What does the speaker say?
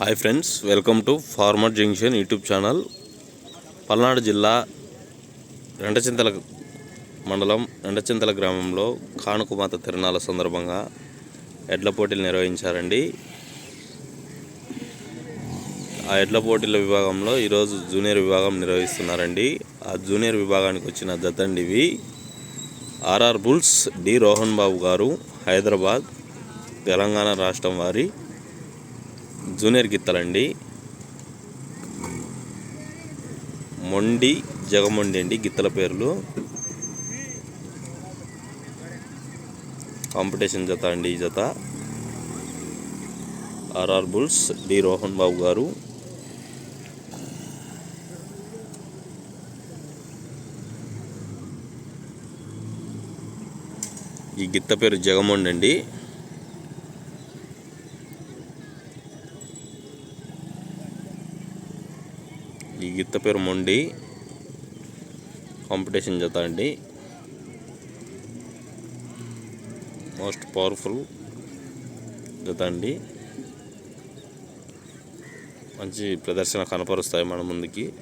Hi friends welcome to Farmer Junction YouTube channel. Palnadu జిల్లా రెండచింతల మండలం రెండచింతల గ్రామంలో కానుకమాత తిరణాల సందర్భంగా ఎడ్ల పోటీలు నిర్వహించారండి. ఆ ఎడ్ల పోటీల విభాగంలో ఈరోజు జూనియర్ విభాగం నిర్వహిస్తున్నారండి. ఆ జూనియర్ విభాగానికి వచ్చిన జతండివి RR Bulls D Rohan Babu గారు హైదరాబాద్ తెలంగాణ రాష్ట్రం వారి జూనియర్ గిత్తలండి. మొండి జగమొండి అండి గిత్తల పేర్లు. కాంపిటీషన్ జత అండి ఈ జత. RR Bulls D Rohan Babu గారు. ఈ గిత్త పేరు జగమొండి అండి. ఈ గిత్త పేరు మొండి. కాంపిటీషన్ జత అండి. మోస్ట్ పవర్ఫుల్ జత అండి. మంచి ప్రదర్శన కనపరుస్తాయి మన ముందుకి.